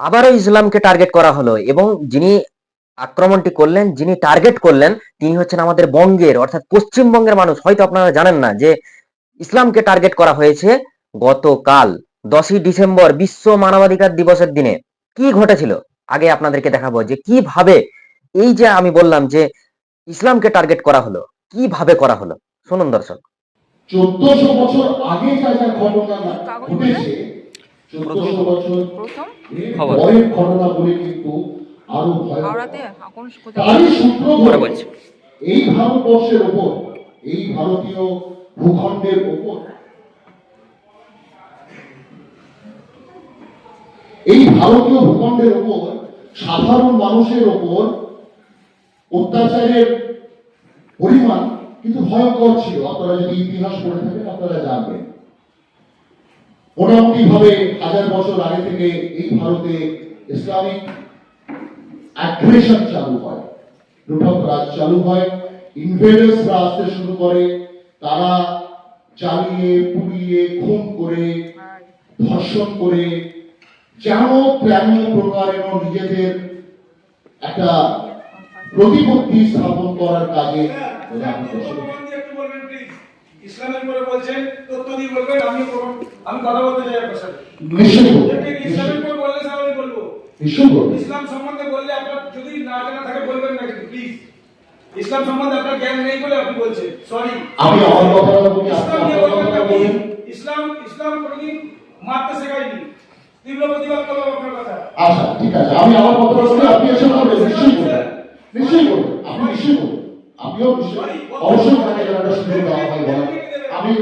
আবারও ইসলামকে টার্গেট করা হলো এবং যিনি আক্রমণটি করলেন, যিনি টার্গেট করলেন, তিনি হচ্ছেন আমাদের বঙ্গের, অর্থাৎ পশ্চিমবঙ্গের মানুষ। হয়তো আপনারা জানেন না যে ইসলামকে টার্গেট করা হয়েছে গতকাল, দশই ডিসেম্বর, বিশ্ব মানবাধিকার দিবসের দিনে। কি ঘটেছিল? আগে আপনাদেরকে দেখাবো যে কীভাবে এই যে আমি বললাম যে ইসলামকে টার্গেট করা হলো, কীভাবে করা হলো। শুনুন দর্শক। চোদ্দশো বছর আগে যা যা ঘটনা ঘটেছে প্রথম খবর। হাওড়াতে কোথায়? বলছি। এই ভারতবর্ষের ওপর এই ভারতীয় ভূখণ্ডের ওপর এই ভারতীয় ভূখণ্ডের ওপর সাধারণ মানুষের ওপর অত্যাচারের পরিমাণ কিন্তু ভয়ঙ্কর ছিল। আপনারা যদি ইতিহাস পড়ে থাকেন আপনারা জানবেন। মোটামুটি ভাবে হাজার বছর আগে থেকে এই ভারতে ইসলামিক অ্যাগ্রেশন চালু হয় লুঠক রাজ চালু হয় ইনভেডার্সরা আসতে শুরু করে, তারা জ্বালিয়ে পুড়িয়ে, খুন করে, ধর্ষণ করে, যেন তেমন প্রকারের নিজেদের একটা প্রতিপত্তি স্থাপন করার কাজে ইসলামের উপরে বলছেন, তথ্য দিয়ে বলবেন আমি আমি কথা বলতে চাই আপনার সাথে। নিশ্চয়ই ইসলামের উপর বললে স্যার আমি বলব। নিশ্চয়ই বলব। ইসলাম সম্বন্ধে বললে আপনার যদি না জানা থাকে বলবেন না কিন্তু প্লিজ ইসলাম সম্বন্ধে আপনার জ্ঞান নেই বলে আপনি বলছেন। সরি আমি আমার কথাটা বলি ইসলাম নিয়ে বলবেন ইসলাম ইসলাম কোনোদিন মারতে শেখায়নি। তীব্র প্রতিবাদ করব আপনার কথা। আচ্ছা ঠিক আছে। আমি আমার কথাটা বলি আপনি এসে বলবেন। নিশ্চয়ই বলবেন। নিশ্চয়ই বলবেন। আপনি নিশ্চয়ই বলবেন। আপনিও নিশ্চয়ই অবশ্যই সুযোগ দেওয়া হয় আমি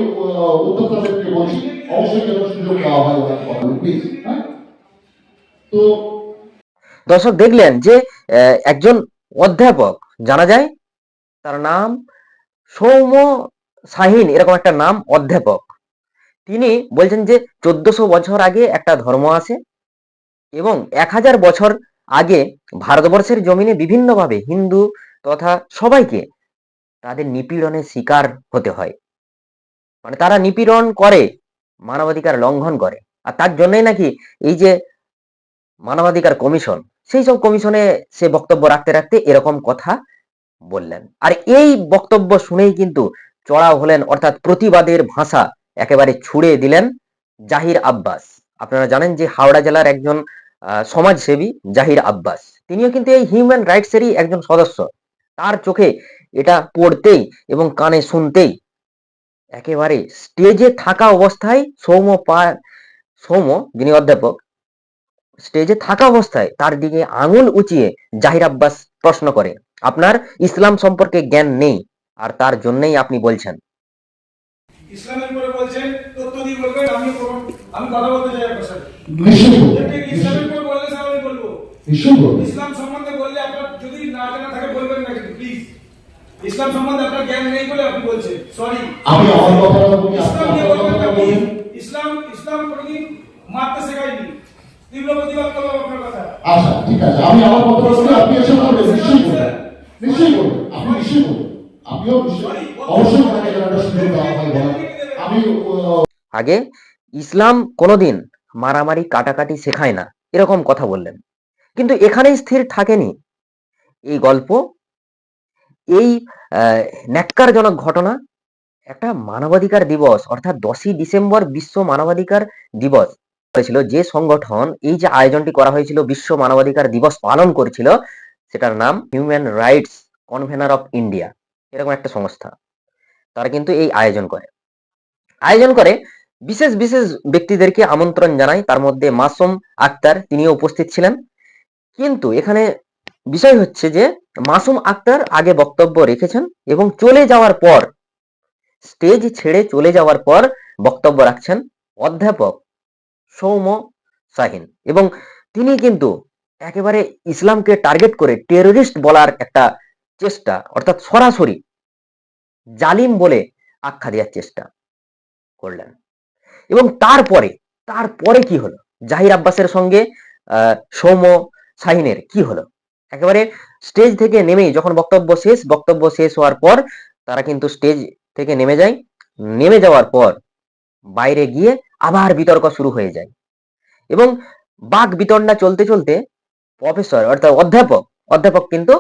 উদ্যোক্তাদেরকে বলছি, অবশ্যই যেন সুযোগ দেওয়া হয় ওনাকে কথা প্লিজ হ্যাঁ? তো দর্শক, দেখলেন যে একজন অধ্যাপক, জানা যায় তার নাম সৌম্য শাহিন, এরকম একটা নাম, অধ্যাপক। তিনি বলছেন যে, চোদ্দশো বছর আগে একটা ধর্ম আছে এবং এক হাজার বছর আগে ভারতবর্ষের জমিনে বিভিন্নভাবে হিন্দু তথা সবাইকে তাদের নিপীড়নের শিকার হতে হয়। মানে তারা নিপীড়ন করে, মানবাধিকার লঙ্ঘন করে। আর তার জন্যই নাকি এই যে মানবাধিকার কমিশন, সেই সব কমিশনে সে বক্তব্য রাখতে রাখতে এরকম কথা বললেন। আর এই বক্তব্য শুনেই কিন্তু চড়াও হলেন, অর্থাৎ প্রতিবাদের ভাষা একেবারে ছুড়ে দিলেন জাহির আব্বাস। আপনারা জানেন যে হাওড়া জেলার একজন সমাজসেবী জাহির আব্বাস। তিনিও কিন্তু এই হিউম্যান রাইটসেরই একজন সদস্য। তার চোখে এটা পড়তেই এবং কানে শুনতেই একেবারে স্টেজে থাকা অবস্থায় সৌম্য পা সৌম্য যিনি অধ্যাপক স্টেজে থাকা অবস্থায় তার দিকে আঙুল উঁচিয়ে জাহির আব্বাস প্রশ্ন করে আপনার ইসলাম সম্পর্কে জ্ঞান নেই আর তার জন্যই আপনি বলছেন। ইসলামের উপরে বলছেন তথ্য দিয়ে বলবেন আমি আমি কথা বলতে চাই আপনার সাথে। ইসলামের বললে আমি বলব? ইসলাম সম্বন্ধে বললে আপনার যদি না জানা থাকে বলবেন না কিন্তু প্লিজ ইসলাম সম্বন্ধে আপনার জ্ঞান নেই বলে আপনি বলছেন। সরি আমি আমার কথাটা বলি ইসলাম নিয়ে বলবেন না বলুন ইসলাম ইসলাম কোনোদিন মারতে শেখায়নি। তীব্র প্রতিবাদ করব আপনার কথা। আচ্ছা ঠিক আছে। আমি আমার কথাটা বলি আপনি এসে বলবেন। নিশ্চয়ই বলবেন। নিশ্চয়ই বলবেন। আপনি নিশ্চয়ই বলবেন। আপনিও নিশ্চয়ই অবশ্যই তাকে একটা সুযোগ দেওয়া হয় আমি আগে ইসলাম কোনোদিন মারামারি কাটাকাটি শেখায় না। এরকম কথা বললেন। কিন্তু এখানেই স্থির থাকেনি। এই গল্প এই ন্যাক্কারজনক ঘটনা একটা মানবাধিকার দিবস, অর্থাৎ দশই ডিসেম্বর বিশ্ব মানবাধিকার দিবস হয়েছিল যে সংগঠন এই যে আয়োজনটি করা হয়েছিল, বিশ্ব মানবাধিকার দিবস পালন করেছিল, সেটার নাম human rights convener of India এরকম একটা সংস্থা। তারা কিন্তু এই আয়োজন করে। আয়োজন করে বিশেষ বিশেষ ব্যক্তিদেরকে আমন্ত্রণ জানায়। তার মধ্যে মাসুম আক্তার, তিনিও উপস্থিত ছিলেন। কিন্তু এখানে বিষয় হচ্ছে যে মাসুম আক্তার আগে বক্তব্য রেখেছেন এবং চলে যাওয়ার পর স্টেজ ছেড়ে চলে যাওয়ার পর বক্তব্য রাখছেন অধ্যাপক সৌম্য শাহিন। এবং তিনি কিন্তু একেবারে ইসলামকে টার্গেট করে টেররিস্ট বলার একটা চেষ্টা, অর্থাৎ সরাসরি জালিম বলে আখ্যা দেওয়ার চেষ্টা করলেন। এবং তারপরে তারপরে কি হলো? জাহির আব্বাসের সঙ্গে সৌম্য শাহিনের কি হলো? একেবারে স্টেজ থেকে নেমেই যখন বক্তব্য শেষ বক্তব্য শেষ হওয়ার পর তারা কিন্তু স্টেজ থেকে নেমে যায়। নেমে যাওয়ার পর বাইরে গিয়ে আবার বিতর্ক শুরু হয়ে যায়। এবং বাক বিতণ্ডা চলতে চলতে প্রফেসর অর্থাৎ অধ্যাপক অধ্যাপক কিন্তু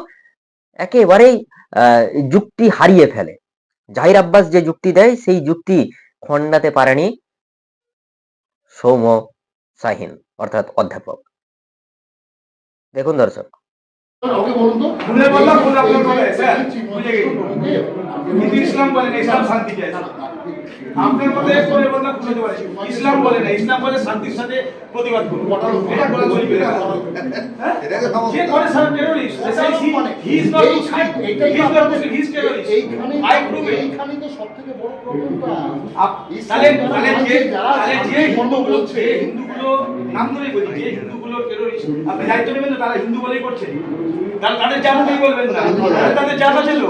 একেবারেই যুক্তি হারিয়ে ফেলে। জাহির আব্বাস যে যুক্তি দেয়, সেই যুক্তি খণ্ডাতে পারেনি সৌম্য শাহিন, অর্থাৎ অধ্যাপক। দেখুন দর্শক ওকে বলুন তো? ভুলে বললাম ভুল আপনার বলে স্যার। বুঝে গেছি। ইসলাম বলে না ইসলাম শান্তি চায় আপনার মধ্যে করে বললাম বুঝতে পারে। ইসলাম বলে না ইসলাম বলে শান্তির সাথে প্রতিবাদ করুন। এটা বলা চলবে না হ্যাঁ? যে করে sir terrorist. He is not Muslim. He is not he is terrorist. এইখানেই আই প্রুভ ইট। তো সবথেকে বড় প্রবলেমটা তাহলে তাহলে যে তাহলে যে শান্তি হিন্দুগুলো বলছে হিন্দুগুলো নাম ধরেই বলি যে হিন্দুগুলো টেররিস্ট আপনি দায়িত্ব নেবেন তো তারা হিন্দু বলেই করছে। তাহলে তাদের জানা বলবেন না। তাদের জানা ছিল।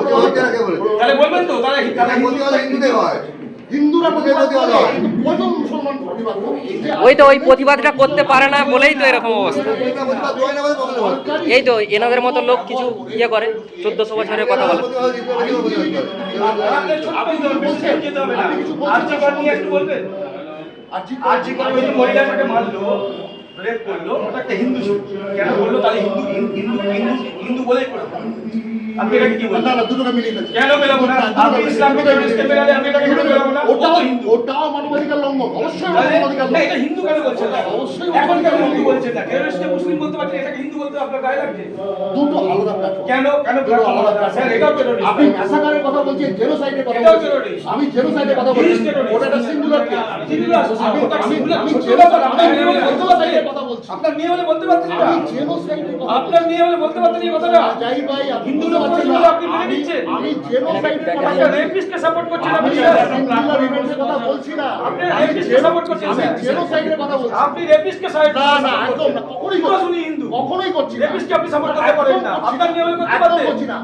তাহলে বলবেন তো তারা তারা হিন্দু হিন্দুরা প্রতিবাদ করে কিন্তু কজন মুসলমান প্রতিবাদ করে এই যে ওই তো ওই প্রতিবাদটা করতে পারে না বলেই তো এরকম অবস্থা। এই তো এনাদের মতো লোক কিছু ইয়ে করে চোদ্দশো বছরের কথা বলে। ওই যে মহিলাটাকে মারলো রেপ করল ওটা একটা হিন্দু কেন বলল? তাহলে হিন্দু হিন্দু হিন্দু হিন্দু বলেই করল আপনি এটাকে কি না বলবেন দুটোকে মিলিয়ে ফেলছে। কেন মেলাবো না? আপনি ইসলামকে টেররিস্টকে মেলালে আমি এটাকে কেন মেলাবো না? ওটাও হিন্দু। ওটাও মানবাধিকার লঙ্ঘন। অবশ্যই মানবাধিকার না, এটা হিন্দু কেন বলছেন? না? অবশ্যই এখন কেন হিন্দু বলছেন না টেররিস্টকে মুসলিম বলতে পারছেন এটাকে হিন্দু বলতে আপনার গায়ে লাগছে? দুটো আলাদা কেন? কেন দুটো আলাদা স্যার এটাও টেররিস্ট আপনি ম্যাসাকারের কথা বলছেন জেনোসাইডের কথা এটাও বলছেন। আমি জেনোসাইডের কথা বলছি। ওটা একটা সিঙ্গুলার কেস Singular, আমি ওটা আমি singular, আমি ছোট জেনোসাইড আমি মেয়ে বলে বলতে জেনোসাইডের পারছেন। কথা বলছি আপনার মেয়ে বলে বলতে পারতেন এটা কথা আপনার মেয়ে বলে বলতে পারতেন এই কথাটা। যাই ভাই হিন্দু লোক আপনি মেনে আমি নিচ্ছেন। আমি জেনোসাইডের কথা রেপিস্টকে সাপোর্ট করছেন আপনি কথা বলছি না আপনি রেপিস্টকে সাপোর্ট করছেন আমি জেনোসাইডের কথা বলছি। আপনি রেপিস্টকে সাপোর্ট না না একদম না কখনোই উনি হিন্দু। কখনোই করছি রেপিস্টকে আপনি সাপোর্ট করতে পারেন না। আপনার মেয়ে বলে করতে পারতেন? করছি না।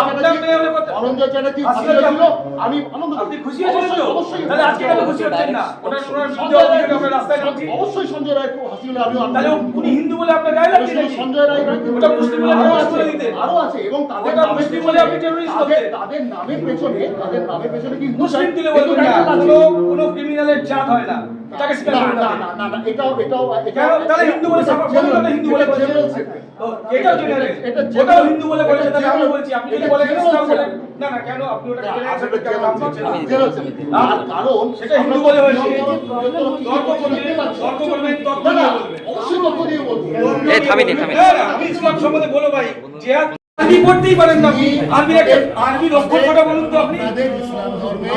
আপনার মেয়ে করতে চ্যাটার্জি হয়েছিল আমি আনন্দ আপনি খুশি হয়েছেন তো? অবশ্যই তাহলে আজকে কেন খুশি হচ্ছেন না? ওনার ওনার ভিডিও সঞ্জয় রায় আমরা রাস্তায় অবশ্যই সঞ্জয় রায় খুব হাসি হলে আমিও তাহলে উনি হিন্দু বলে আপনার গায়ে লাগছে নাকি সঞ্জয় রায় ওটা মুসলিম বলে আরও বলে দিতে। আরও আছে এবং তাদের নামে মুসলিম বলে আপনি terrorist তাদের তাদের নামের পেছনে তাদের নামের পেছনে কি মুসলিম দিলে বলতে না কোনো কোনো ক্রিমিনালের জাত হয় না। তাকে স্বীকার না না না এটাও এটাও তাহলে হিন্দু বলে হিন্দু বলে জেনারেল এটা হিন্দু বলে বলছেন তাহলে আমি বলছি। আপনি যদি বলেন ইসলাম বলে না না কেন আপনি ওটাকে জেনারেল কেন নাম দিচ্ছেন না? general ছেলে। আর কারণ। সেটা হিন্দু বলে হয়েছে। তর্ক তর্ক করবেন তর্ক করবেন তর্ক না না দিয়ে বলবেন। অবশ্যই তথ্য দিয়ে বলব। এই থামিনি, থামিনি। না, না, আমি ইসলাম সম্বন্ধে বলো ভাই জেহাদ আরবি পড়তেই পারেন না আপনি। আরবি আরবি অক্ষরটা বলুন তো আপনি।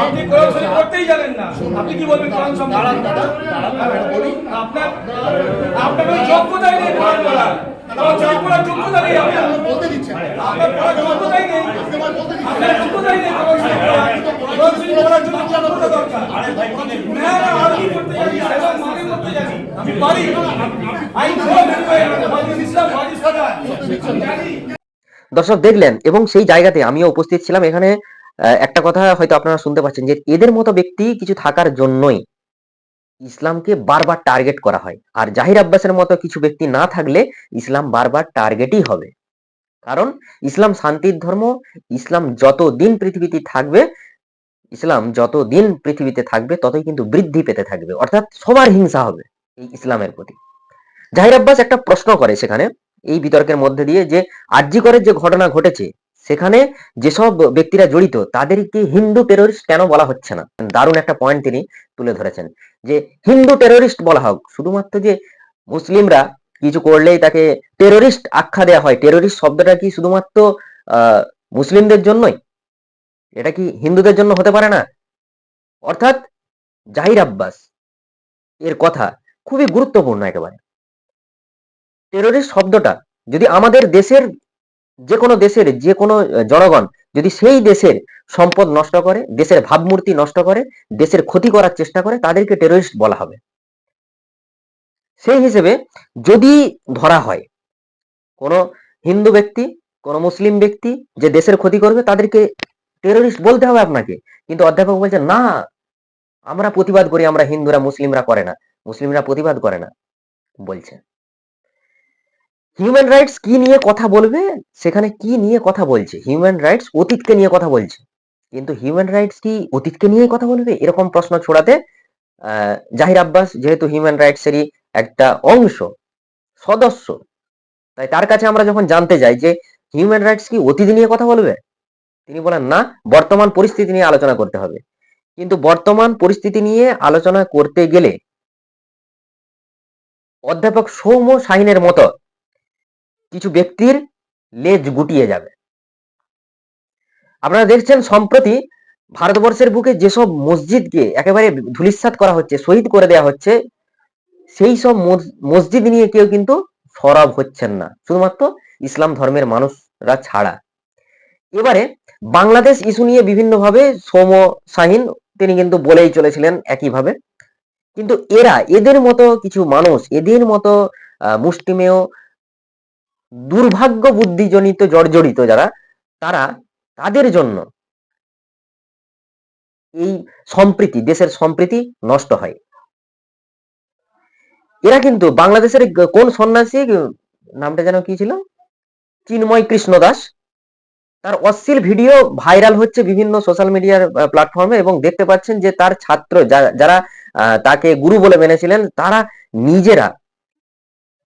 আপনি কোরআন শরীফ পড়তেই জানেন না। আপনি কি বলবেন কোরআন সম্বন্ধে বলি। আপনার আপনার ওই যোগ্যতাই নেই কোরআন পড়ার দর্শক, দেখলেন এবং সেই জায়গাতে আমিও উপস্থিত ছিলাম। এখানে একটা কথা হয়তো আপনারা শুনতে পাচ্ছেন যে এদের মতো ব্যক্তি কিছু থাকার জন্যই ইসলামকে বারবার টার্গেট করা হয়। আর জাহির আব্বাসের মতো কিছু ব্যক্তি না থাকলে ইসলাম বারবার টার্গেটই হবে। কারণ ইসলাম শান্তির ধর্ম, ইসলাম যত দিন পৃথিবীতে থাকবে, ইসলাম যত দিন পৃথিবীতে থাকবে, ততই কিন্তু বৃদ্ধি পেতে থাকবে। অর্থাৎ সবার হিংসা হবে এই ইসলামের প্রতি। জাহির আব্বাস একটা প্রশ্ন করে সেখানে, এই বিতর্কের মধ্যে দিয়ে যে আরজিকরের যে ঘটনা ঘটেছে সেখানে যেসব ব্যক্তিরা জড়িত, তাদেরকে হিন্দু টেরোরিস্ট কেন বলা হচ্ছে না? দারুণ একটা পয়েন্ট তিনি তুলে ধরেছেন। যে হিন্দু টেরোরিস্ট বলা হোক, শুধুমাত্র যে মুসলিমরা কিছু করলেই তাকে টেরোরিস্ট আখ্যা দেওয়া হয় টেরোরিস্ট শব্দটা কি শুধুমাত্র মুসলিমদের জন্যই? এটা কি হিন্দুদের জন্য হতে পারে না? অর্থাৎ জাহির আব্বাস এর কথা খুবই গুরুত্বপূর্ণ একেবারে। টেরোরিস্ট শব্দটা যদি আমাদের দেশের যে কোনো দেশের যে কোনো জনগণ যদি সেই দেশের সম্পদ নষ্ট করে, দেশের ভাবমূর্তি নষ্ট করে, দেশের ক্ষতি করার চেষ্টা করে, তাদেরকে টেরোরিস্ট বলা হবে। সেই হিসেবে যদি ধরা হয়, কোনো হিন্দু ব্যক্তি, কোনো মুসলিম ব্যক্তি যে দেশের ক্ষতি করবে, তাদেরকে টেরোরিস্ট বলতে হবে আপনাকে। কিন্তু অধ্যাপক বলছে, না, আমরা প্রতিবাদ করি, আমরা হিন্দুরা, মুসলিমরা করে না। মুসলিমরা প্রতিবাদ করে না, বলছে। হিউম্যান রাইটস কি নিয়ে কথা বলবে? সেখানে কি নিয়ে কথা বলছে? হিউম্যান রাইটস অতীতকে নিয়ে কথা বলছে। কিন্তু হিউম্যান রাইটস কি অতীতকে নিয়ে কথা বলবে? এরকম প্রশ্ন ছোড়াতে জাহির আব্বাস যেহেতু হিউম্যান রাইটস এরই একটা অংশ, সদস্য, তাই তার কাছে আমরা যখন জানতে যাই যে হিউম্যান রাইটস কি অতীত নিয়ে কথা বলবে? তিনি বলেন, না, বর্তমান পরিস্থিতি নিয়ে আলোচনা করতে হবে। কিন্তু বর্তমান পরিস্থিতি নিয়ে আলোচনা করতে গেলে অধ্যাপক সৌম্য শাহিনের মতো কিছু ব্যক্তির লেজ গুটিয়ে যাবে। আপনারা দেখছেন, সম্প্রতি ভারতবর্ষের বুকে যেসব মসজিদকে একেবারে ধূলিসাৎ করা হচ্ছে, শহীদ করে দেওয়া হচ্ছে, সেই সব মসজিদ নিয়ে কেউ কিন্তু সরব হচ্ছেন না। শুধুমাত্র ইসলাম ধর্মের মানুষরা ছাড়া। এবারে বাংলাদেশ ইস্যু নিয়ে বিভিন্নভাবে সৌম শাহিন, তিনি কিন্তু বলেই চলেছিলেন একইভাবে। কিন্তু এরা, এদের মতো কিছু মানুষ, এদের মতো মুষ্টিমেয় দুর্ভাগ্য বুদ্ধিজনিত জর্জরিত যারা, তারা তাদের জন্য এই সম্প্রীতি, দেশের সম্প্রীতি নষ্ট হয়। এরা কিন্তু বাংলাদেশের কোন সন্ন্যাসী, নামটা যেন কি ছিল? চিন্ময় কৃষ্ণ দাস। তার অশ্লীল ভিডিও ভাইরাল হচ্ছে বিভিন্ন সোশ্যাল মিডিয়ার প্ল্যাটফর্মে এবং দেখতে পাচ্ছেন যে তার ছাত্র যারা তাকে গুরু বলে মেনেছিলেন, তারা নিজেরা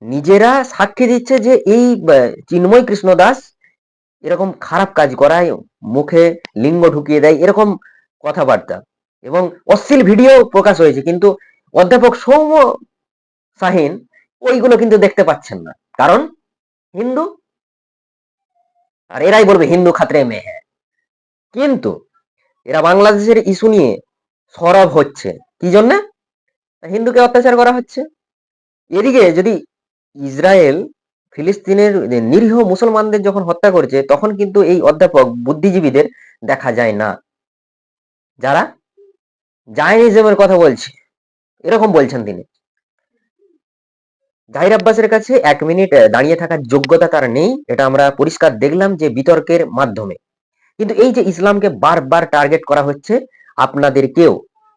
নিজেরা সাক্ষী দিচ্ছে যে এই চিন্ময় কৃষ্ণ দাস এরকম খারাপ কাজ করায়, মুখে লিঙ্গ ঢুকিয়ে দেয়, এরকম কথাবার্তা। এবং অশ্লীল ভিডিও প্রকাশ হয়েছে, কিন্তু অধ্যাপক সৌম্য শাহিন ওইগুলো কিন্তু দেখতে পাচ্ছেন না। কারণ হিন্দু, আর এরাই বলবে হিন্দু খাতরে মেয়ে। হ্যাঁ কিন্তু এরা বাংলাদেশের ইস্যু নিয়ে সরব হচ্ছে। কি জন্য? হিন্দুকে অত্যাচার করা হচ্ছে। এদিকে যদি ইসরায়েল ফিলিস্তিনের নিরীহ মুসলমানদের যখন হত্যা করছে, তখন কিন্তু এই অধ্যাপক বুদ্ধিজীবীদের দেখা যায় না। যারা জায়নিজমের কথা বলছে, এরকম বলছেন তিনি। জাহির আব্বাসের কাছে এক মিনিট দাঁড়িয়ে থাকার যোগ্যতা তার নেই, এটা আমরা পরিষ্কার দেখলাম যে বিতর্কের মাধ্যমে। কিন্তু এই যে ইসলামকে বারবার টার্গেট করা হচ্ছে আপনাদেরকেও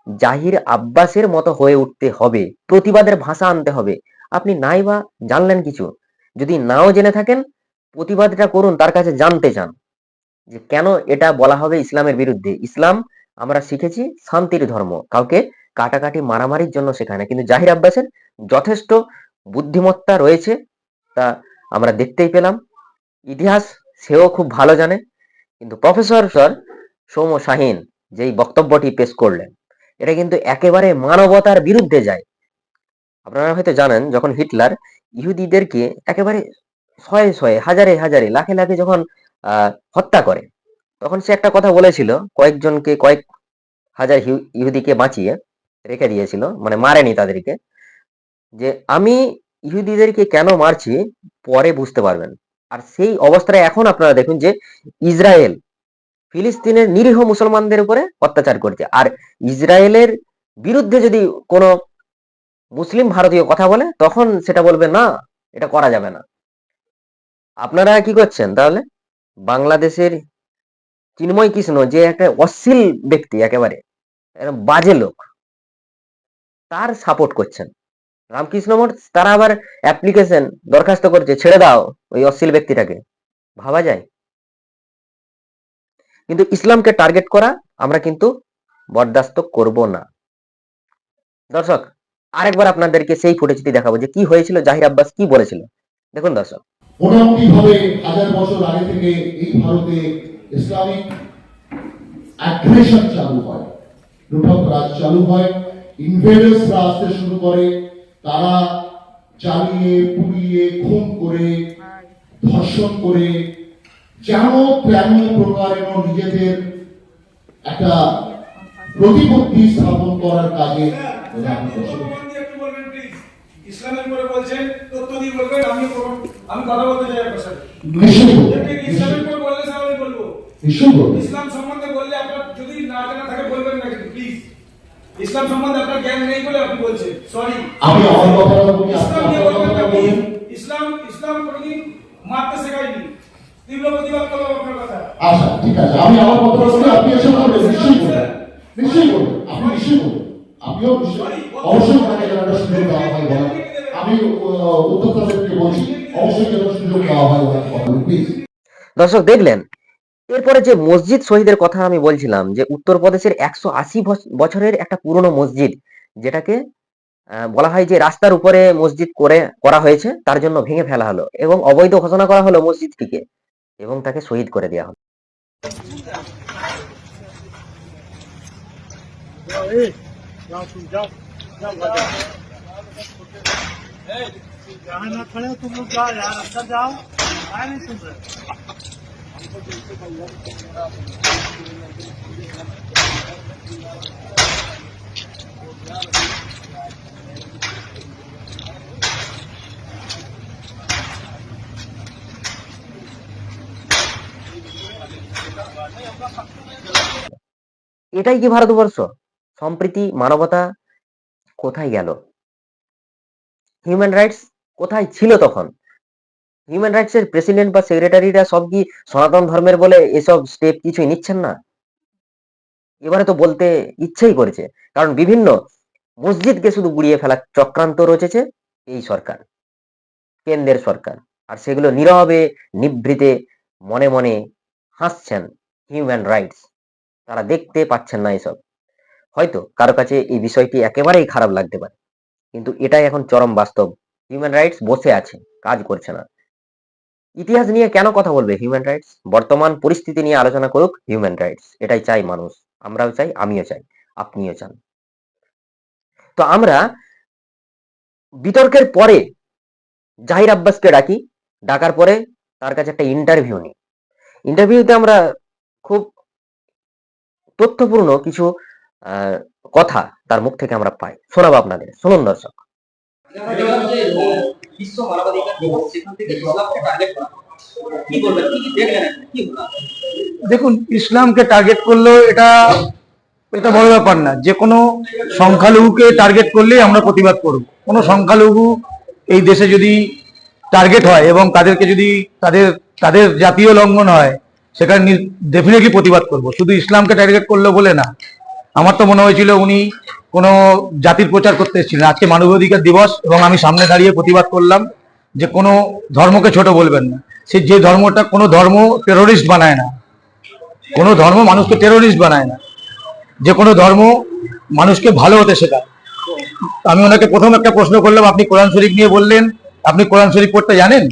জাহির আব্বাসের মতো হয়ে উঠতে হবে, প্রতিবাদের ভাষা আনতে হবে আপনি নাই বা জানলেন কিছু, যদি নাও জেনে থাকেন, প্রতিবাদটা করুন, তার কাছে জানতে চান যে কেন এটা বলা হবে ইসলামের বিরুদ্ধে। ইসলাম, আমরা শিখেছি শান্তির ধর্ম, কাউকে কাটাকাটি মারামারির জন্য শেখায় না। কিন্তু জাহির আব্বাসের যথেষ্ট বুদ্ধিমত্তা রয়েছে, তা আমরা দেখতেই পেলাম। ইতিহাস, সেও খুব ভালো জানে। কিন্তু প্রফেসর স্যার সৌম্য শাহিন যেই বক্তব্যটি পেশ করলেন, এটা কিন্তু একেবারে মানবতার বিরুদ্ধে যায়। আপনারা হয়তো জানেন, যখন হিটলার ইহুদিদেরকে একেবারে শয়ে শয়ে হাজারে হাজারে, লাখে লাখে যখন হত্যা করে, তখন সে একটা কথা বলেছিল, কয়েকজনকে, কয়েক হাজার ইহুদিকে বাঁচিয়ে রেখে দিয়েছিল মানে মারেনি তাদেরকে, যে আমি ইহুদিদেরকে কেন মারছি পরে বুঝতে পারবেন। আর সেই অবস্থায় এখন আপনারা দেখুন যে ইসরায়েল, ফিলিস্তিনের নিরীহ মুসলমানদের উপরে অত্যাচার করছে। আর ইসরায়েলের বিরুদ্ধে যদি কোনো মুসলিম ভারতীয় কথা বলে, তখন সেটা বলবে, না, এটা করা যাবে না। আপনারা কি করছেন তাহলে? বাংলাদেশের চিন্ময় কৃষ্ণ যে একটা অশ্লীল ব্যক্তি একেবারে বাজে লোক, তার সাপোর্ট করছেন। রামকৃষ্ণ মঠ, তারা আবার অ্যাপ্লিকেশন দরখাস্ত করছে, ছেড়ে দাও ওই অশ্লীল ব্যক্তিটাকে। ভাবা যায়? কিন্তু ইসলামকে টার্গেট করা আমরা কিন্তু বরদাস্ত করব না। দর্শক আরেকবার আপনাদেরকে সেই ফুটেজটি দেখাবো যে কি হয়েছিল, জাহির আব্বাস কি বলেছিল। দেখুন দর্শক। হাজার বছর আগে থেকে এই ভারতে ইসলামিক অ্যাগ্রেশন চালু হয় লুঠক রাজ চালু হয় ইনভেডার্সরা আসতে শুরু করে, তারা চালিয়ে, পুড়িয়ে, খুন করে, ধর্ষণ করে যেন নিজেদের একটা প্রতিপত্তি স্থাপন করার কাজে লাগানো হয়েছে। প্রমাণ দিয়ে একটু বলবেন প্লিজ ইসলামের উপরে বলছেন তথ্য দিয়ে বলবেন আমি আমি কথা বলতে চাই আপনার সাথে। ইসলামের বললে স্যার আমি বলব। ইসলাম সম্বন্ধে বললে আপনার যদি না জানা থাকে বলবেন না কিন্তু প্লিজ ইসলাম সম্বন্ধে আপনার জ্ঞান নেই বলে আপনি বলছেন। সরি আমি আমার কথাটা বলি আপনি ইসলাম নিয়ে আপনার বলবেন কথাটা না বলুন please। ইসলাম ইসলাম কোনোদিন মারতে শেখায়নি তীব্র প্রতিবাদ করব আপনার কথা আচ্ছা ঠিক আছে আমি আমার কথাটা বলি আপনি এসে বলবেন নিশ্চয়ই বলবেন নিশ্চয়ই বলবেন আপনি নিশ্চয়ই বলবেন আপনিও নিশ্চয়ই অবশ্যই তাকে যেন একটা সুযোগ দেওয়া হয় বলার আমি আহ, উদ্যোক্তাদেরকে বলছি অবশ্যই যেন সুযোগ দেওয়া হয় ওনার কথা প্লিজ দর্শক দেখলেন এরপরে যে মসজিদ শহীদের কথা আমি বলছিলাম যে উত্তরপ্রদেশের একশো আশি বছরের একটা পুরনো মসজিদ যেটাকে আহ, বলা হয় যে রাস্তার উপরে মসজিদ করে করা হয়েছে তার জন্য ভেঙে ফেলা হলো এবং অবৈধ ঘোষণা করা হলো মসজিদটিকে এবং তাকে শহীদ করে দেওয়া হলো जहाँ ना खड़े हो तुम लोग जाओ यार अंदर जाओ आए नहीं सुन रहे এটাই কি ভারতবর্ষ? সম্প্রীতি মানবতা কোথায় গেল? হিউম্যান রাইটস কোথায় ছিল তখন? হিউম্যান রাইটস এর প্রেসিডেন্ট বা সেক্রেটারিরা সব কি সনাতন ধর্মের বলে এসব স্টেপ কিছুই নিচ্ছেন না? এবারে তো বলতে ইচ্ছেই করেছে। কারণ বিভিন্ন মসজিদকে শুধু গুড়িয়ে ফেলার চক্রান্ত রচেছে এই সরকার, কেন্দ্রের সরকার। আর সেগুলো নীরবে, নিভৃতে, মনে মনে হাসছেন হিউম্যান রাইটস তারা দেখতে পাচ্ছেন না এসব। হয়তো কারও কাছে এই বিষয়টি একেবারেই খারাপ লাগতে পারে। কিন্তু এটাই এখন চরম বাস্তব। হিউম্যান রাইটস বসে আছে, কাজ করছে না। ইতিহাস নিয়ে কেন কথা বলবে হিউম্যান রাইটস বর্তমান পরিস্থিতি নিয়ে আলোচনা করুক হিউম্যান রাইটস এটাই চাই মানুষ। আমরাও চাই, আমিও চাই। আপনিও চান। তো আমরা বিতর্কের পরে জাহির আব্বাসকে ডাকি। ডাকার পরে তার কাছে একটা ইন্টারভিউ নিই। ইন্টারভিউতে আমরা খুব তথ্যপূর্ণ কিছু কথা তার মুখ থেকে আমরা পাই। শোনাবো আপনাদের। শুনুন দর্শক। বিশ্ব দেখুন, ইসলামকে টার্গেট করলেও এটা এটা বড় ব্যাপার না। যে কোনো সংখ্যালঘুকে টার্গেট করলেই আমরা প্রতিবাদ করব। কোনো সংখ্যালঘু এই দেশে যদি টার্গেট হয় এবং তাদেরকে যদি তাদের তাদের জাতীয় লঙ্ঘন হয়, সেখানে ডেফিনেটলি প্রতিবাদ করব। শুধু ইসলামকে টার্গেট করল বলে না। আমার তো মনে হয়েছিল উনি কোনো জাতির প্রচার করতে এসেছিলেন। আজকে মানবাধিকার দিবস এবং আমি সামনে দাঁড়িয়ে প্রতিবাদ করলাম যে কোনো ধর্মকে ছোট বলবেন না। সে যে ধর্মটা কোনো ধর্ম টেরোরিস্ট বানায় না। কোনো ধর্ম মানুষকে টেরোরিস্ট বানায় না। যে কোনো ধর্ম মানুষকে ভালো হতে শেখায়। আমি ওনাকে প্রথম একটা প্রশ্ন করলাম, আপনি কোরআন শরীফ নিয়ে বললেন, আপনি কোরআন শরীফ পড়তে জানেন?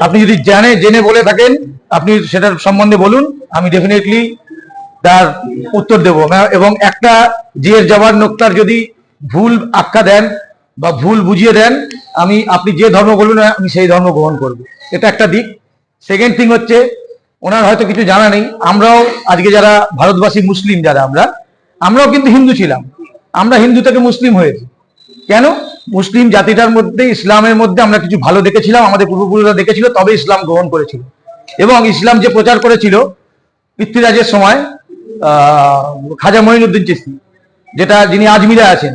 আপনি যদি জানে, জেনে বলে থাকেন, আপনি সেটার সম্বন্ধে বলুন। আমি ডেফিনেটলি তার উত্তর দেব। এবং একটা জিয়ের জবান নোক্তার যদি ভুল আখ্যা দেন বা ভুল বুঝিয়ে দেন, আমি, আপনি যে ধর্ম বলবেন, আমি সেই ধর্ম গ্রহণ করব। এটা একটা দিক। সেকেন্ড থিং হচ্ছে, ওনার হয়তো কিছু জানা নেই। আমরাও আজকে যারা ভারতবাসী মুসলিম, যারা আমরা, আমরাও কিন্তু হিন্দু ছিলাম। আমরা হিন্দু থেকে মুসলিম হয়েছি। কেন? মুসলিম জাতিটার মধ্যে, ইসলামের মধ্যে আমরা কিছু ভালো দেখেছিলাম, আমাদের পূর্বপুরুষরা দেখেছিল, তবে ইসলাম গ্রহণ করেছিল। এবং ইসলাম যে প্রচার করেছিল, পৃথ্বীরাজের সময় খাজা মঈনুদ্দিন চিস্তি, যেটা যিনি আজমিরে আছেন।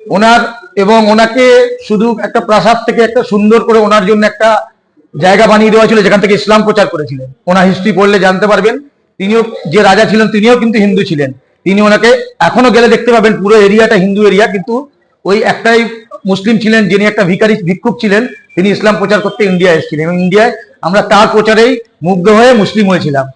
ওনার এবং ওনাকে শুধু একটা প্রাসাদ থেকে একটা সুন্দর করে ওনার জন্য একটা জায়গা বানিয়ে দেওয়া ছিল যেখান থেকে ইসলাম প্রচার করেছিলেন। ওনার হিস্ট্রি পড়লে জানতে পারবেন, তিনিও যে রাজা ছিলেন, তিনিও কিন্তু হিন্দু ছিলেন। তিনি ওনাকে এখনও গেলে দেখতে পাবেন, পুরো এরিয়াটা হিন্দু এরিয়া, কিন্তু ওই একটাই মুসলিম ছিলেন যিনি একটা ভিখারি, ভিক্ষুক ছিলেন, তিনি ইসলাম প্রচার করতে ইন্ডিয়া এসেছিলেন। এবং ইন্ডিয়ায় আমরা তার প্রচারেই মুগ্ধ হয়ে মুসলিম হয়েছিলাম।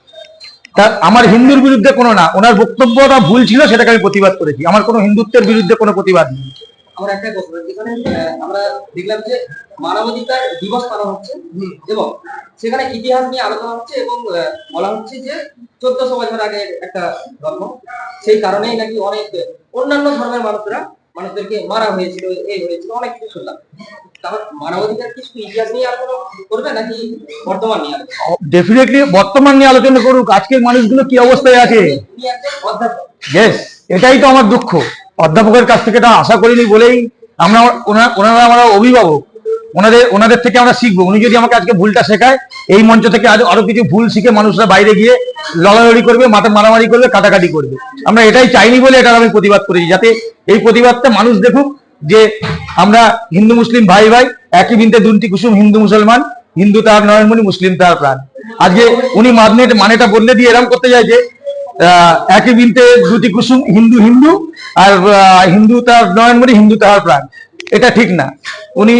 তা আমার হিন্দুর বিরুদ্ধে কোনো না ওনার বক্তব্যটা ভুল ছিল সেটাকে আমি প্রতিবাদ করেছি। আমার কোনো হিন্দুত্বের বিরুদ্ধে কোনো প্রতিবাদ নেই। আমার একটা প্রশ্ন যেখানে আমরা দেখলাম যে মানবাধিকার দিবস পালন হচ্ছে এবং সেখানে ইতিহাস নিয়ে আলোচনা হচ্ছে এবং বলা হচ্ছে যে চোদ্দশো বছর আগের একটা ধর্ম সেই কারণেই নাকি অনেক অন্যান্য ধর্মের মানুষরা মানুষদেরকে মারা হয়েছিল এই হয়েছিল অনেক কিছু শুনলাম। ডেফিনেটলি বর্তমান নিয়ে আলোচনা করুক আজকের মানুষগুলো কি অবস্থায় আছে? ইয়েস এটাই তো আমার দুঃখ। অধ্যাপকের কাছ থেকে এটা আশা করিনি বলেই আমরা ওনারা আমরা অভিভাবক। ওনাদের ওনাদের থেকে আমরা শিখব। উনি যদি আমাকে আজকে ভুলটা শেখায় এই মঞ্চ থেকে আরও আরও কিছু ভুল শিখে মানুষরা বাইরে গিয়ে লড়ালড়ি করবে মাথা মারামারি করবে কাটাকাটি করবে। আমরা এটাই চাইনি বলে এটার আমি প্রতিবাদ করেছি যাতে এই প্রতিবাদটা মানুষ দেখুক যে আমরা হিন্দু মুসলিম ভাই ভাই একই বিন্দে দুটি কুসুম হিন্দু মুসলমান হিন্দু তার নয়নমণি মুসলিম তার প্রাণ। আজকে উনি মাদনে মানেটা বললে দিয়ে এরম করতে চাইছে আহ, একই বিনতে দুটি কুসুম হিন্দু হিন্দু আর হিন্দু তার নয়নমণি হিন্দু তাহার প্রাণ। এটা ঠিক না। উনি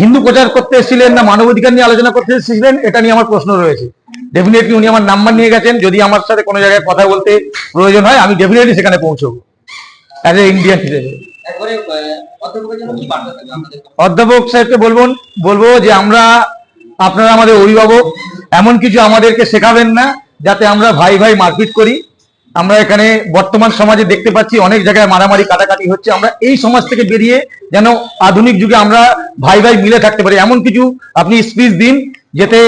হিন্দু প্রচার করতে এসেছিলেন না মানবাধিকার নিয়ে আলোচনা করতে এসেছিলেন এটা নিয়ে আমার প্রশ্ন রয়েছে। ডেফিনেটলি উনি আমার নাম্বার নিয়ে গেছেন যদি আমার সাথে কোনো জায়গায় কথা বলতে প্রয়োজন হয় আমি ডেফিনেটলি সেখানে পৌঁছবো। অ্যাজ এ ইন্ডিয়ান হিসেবে অধ্যাপক সাহেবকে বলব বলব যে আমরা, আপনারা আমাদের অভিভাবক, এমন কিছু আমাদেরকে শেখাবেন না, যাতে আমরা ভাই ভাই মারপিট করি। আমরা এখানে বর্তমান সমাজে দেখতে পাচ্ছি অনেক জায়গায় মারামারি, কাটাকাটি হচ্ছে। আমরা এই সমাজ থেকে বেরিয়ে যেন আধুনিক যুগে আমরা ভাই ভাই মিলে থাকতে পারি। এমন কিছু আপনি স্পিচ দিন, যেতে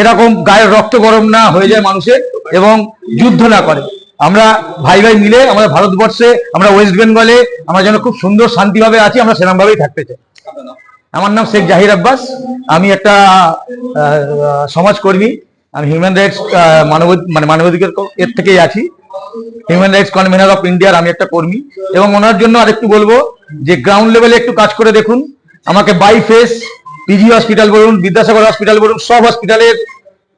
এরকম গায়ের রক্ত গরম না হয়ে যায় মানুষের এবং যুদ্ধ না করে। আমরা ভাই ভাই মিলে আমাদের ভারতবর্ষে, আমরা ওয়েস্ট বেঙ্গলে আমরা যেন খুব সুন্দর শান্তিভাবে আছি, আমরা সেরকম ভাবেই থাকতে চাই। আমার নাম শেখ জাহির আব্বাস, আমি একটা সমাজকর্মী, আমি হিউম্যান রাইটস মানব মানে মানবাধিকার এর থেকেই আছি। হিউম্যান রাইটস কনভেনার অফ ইন্ডিয়ার আমি একটা কর্মী, এবং ওনার জন্য আরেকটু বলব যে গ্রাউন্ড লেভেলে একটু কাজ করে দেখুন। আমাকে বাই ফেস পিজি হসপিটাল বলুন, বিদ্যাসাগর হসপিটাল বলুন, সব হসপিটালের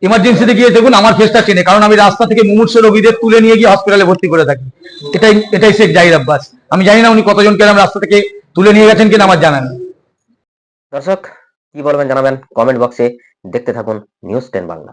ইমার্জেন্সিতে গিয়ে দেখুন, আমার ফেসটা চেনে, কারণ আমি রাস্তা থেকে মুমূর্ষ রোগীদের তুলে নিয়ে গিয়ে হসপিটালে ভর্তি করে থাকি। এটাই এটাই শেখ জাহির আব্বাস। আমি জানি না উনি কতজনকে এরম রাস্তা থেকে তুলে নিয়ে গেছেন কিনা, আমার জানা নেই। দর্শক, কি বলবেন জানাবেন? কমেন্ট বক্সে দেখতে থাকুন নিউজ টেন বাংলা